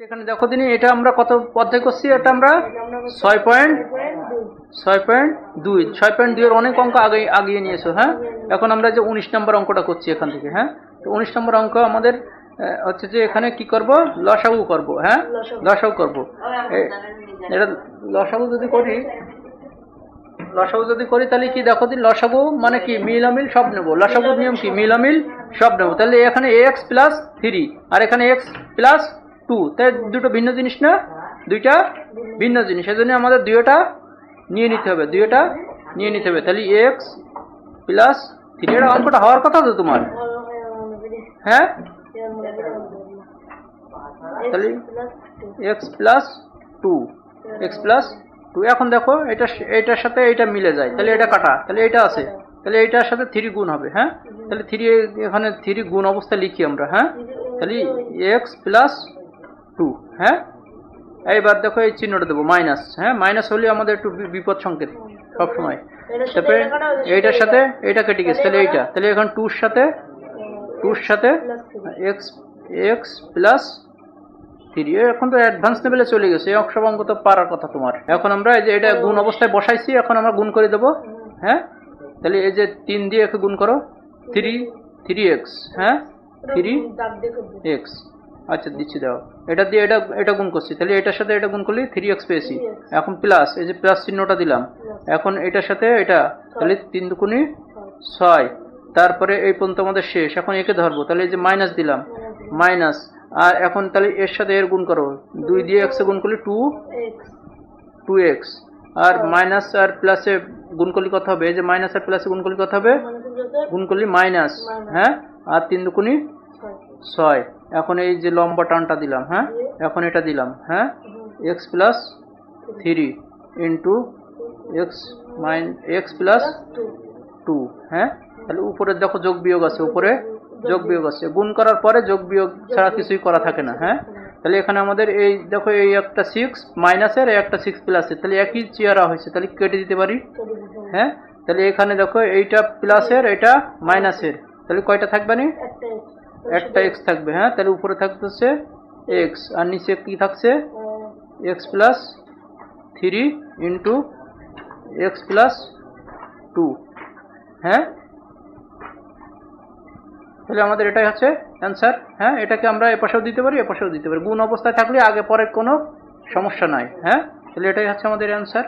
এখানে দেখো দিনই এটা আমরা কত অধ্যায় করছি? এটা আমরা ছয় পয়েন্ট ছয় পয়েন্ট দুই ছয় পয়েন্ট দুইয়ের অনেক অঙ্ক আগে আগিয়ে নিয়েছো হ্যাঁ? এখন আমরা যে উনিশ নম্বর অঙ্কটা করছি এখান থেকে হ্যাঁ? তো উনিশ নম্বর অঙ্ক আমাদের হচ্ছে যে এখানে কি করব? লসাগু করব হ্যাঁ? লসাগু। করব। এটা লসাগু যদি করি লসাগু যদি করি তাহলে কি দেখো দিন লসাগু মানে কি? মিলামিল সব নেব। লসাগুর নিয়ম কি? মিলামিল সব। নেব। তাহলে এখানে এক্স প্লাস থ্রি আর এখানে এক্স প্লাস টু তাই দুটো ভিন্ন জিনিস না? দুইটা ভিন্ন জিনিস। সেজন্য আমাদের দুইটা নিয়ে নিতে হবে, দুইটা নিয়ে নিতে হবে। তাহলে এক্স প্লাস থ্রি এটা অঙ্কটা হওয়ার কথা তো তোমার। হ্যাঁ? তাহলে X plus two X plus two এখন দেখো, এটা এটার সাথে এটা মিলে যায়। তাহলে এটা কাটা। তাহলে এটা আছে। তাহলে এটার সাথে থ্রি গুণ হবে হ্যাঁ? তাহলে থ্রি এখানে থ্রি গুণ অবস্থায় লিখি আমরা হ্যাঁ? তাহলে এক্স প্লাস হ্যাঁ? এইবার দেখো এই চিহ্নটা দেবো মাইনাস হ্যাঁ? মাইনাস হলে আমাদের একটু বিপদ সংকেত সবসময়। তারপরে এইটার সাথে এইটা কেটে গেছে তাহলে এইটা। তাহলে এখন টুর সাথে টুর সাথে এক্স এক্স প্লাস থ্রি এখন তো অ্যাডভান্স লেভেলে চলে গেছে এই অক্ষর অঙ্ক তো পারার কথা তোমার। এখন আমরা এই যে এটা গুণ অবস্থায় বসাইছি এখন আমরা গুণ করে দেবো হ্যাঁ? তাহলে এই যে তিন দিয়ে একে গুণ করো থ্রি থ্রি এক্স হ্যাঁ? থ্রি এক্স আচ্ছা দিচ্ছি দাও। এটা দিয়ে এটা এটা গুণ করছি। তাহলে এটার সাথে এটা গুণ করলে থ্রি এক্স পেয়েছি। এখন প্লাস এই যে প্লাস চিহ্নটা দিলাম। এখন এটার সাথে এটা তাহলে তিন দুকুনি ছয়। তারপরে এই পর্যন্ত আমাদের শেষ। এখন একে ধরবো। তাহলে এই যে মাইনাস দিলাম। মাইনাস আর এখন তাহলে এর সাথে এর গুণ করো। দুই দিয়ে এক্সে গুণ করলে টু টু এক্স আর মাইনাস আর প্লাসে গুণ করলে কত হবে? এই যে মাইনাস আর প্লাসে গুণ করলে কত হবে? গুণ করলে মাইনাস হ্যাঁ? আর তিন দুকুনি ছয়। এখন এই যে লম্বা টানটা দিলাম হ্যাঁ? এখন এটা দিলাম হ্যাঁ? X plus three into X minus X plus two হ্যাঁ? তাহলে উপরে দেখো যোগ বিয়োগ আছে, উপরে যোগ বিয়োগ আছে। গুণ করার পরে যোগ বিয়োগ ছাড়া কিছুই করা থাকে না হ্যাঁ? তাহলে এখানে আমাদের এই দেখো এই একটা সিক্স মাইনাসের এই একটা সিক্স প্লাসের তাহলে একই চেয়ারা হয়েছে, তাহলে কেটে দিতে পারি হ্যাঁ? তাহলে এখানে দেখো এইটা প্লাসের এটা মাইনাসের তাহলে কয়টা থাকবে নি? একটা এক্স থাকবে হ্যাঁ? তাহলে উপরে থাকতেছে এক্স আর নিচে কি থাকছে? X plus three into X plus two হ্যাঁ? তাহলে আমাদের এটাই হচ্ছে অ্যান্সার হ্যাঁ? এটাকে আমরা এপাশেও দিতে পারি, এপাশেও দিতে পারি। গুণ অবস্থায় থাকলে আগে পরে কোনো সমস্যা নাই হ্যাঁ? তাহলে এটাই হচ্ছে আমাদের অ্যান্সার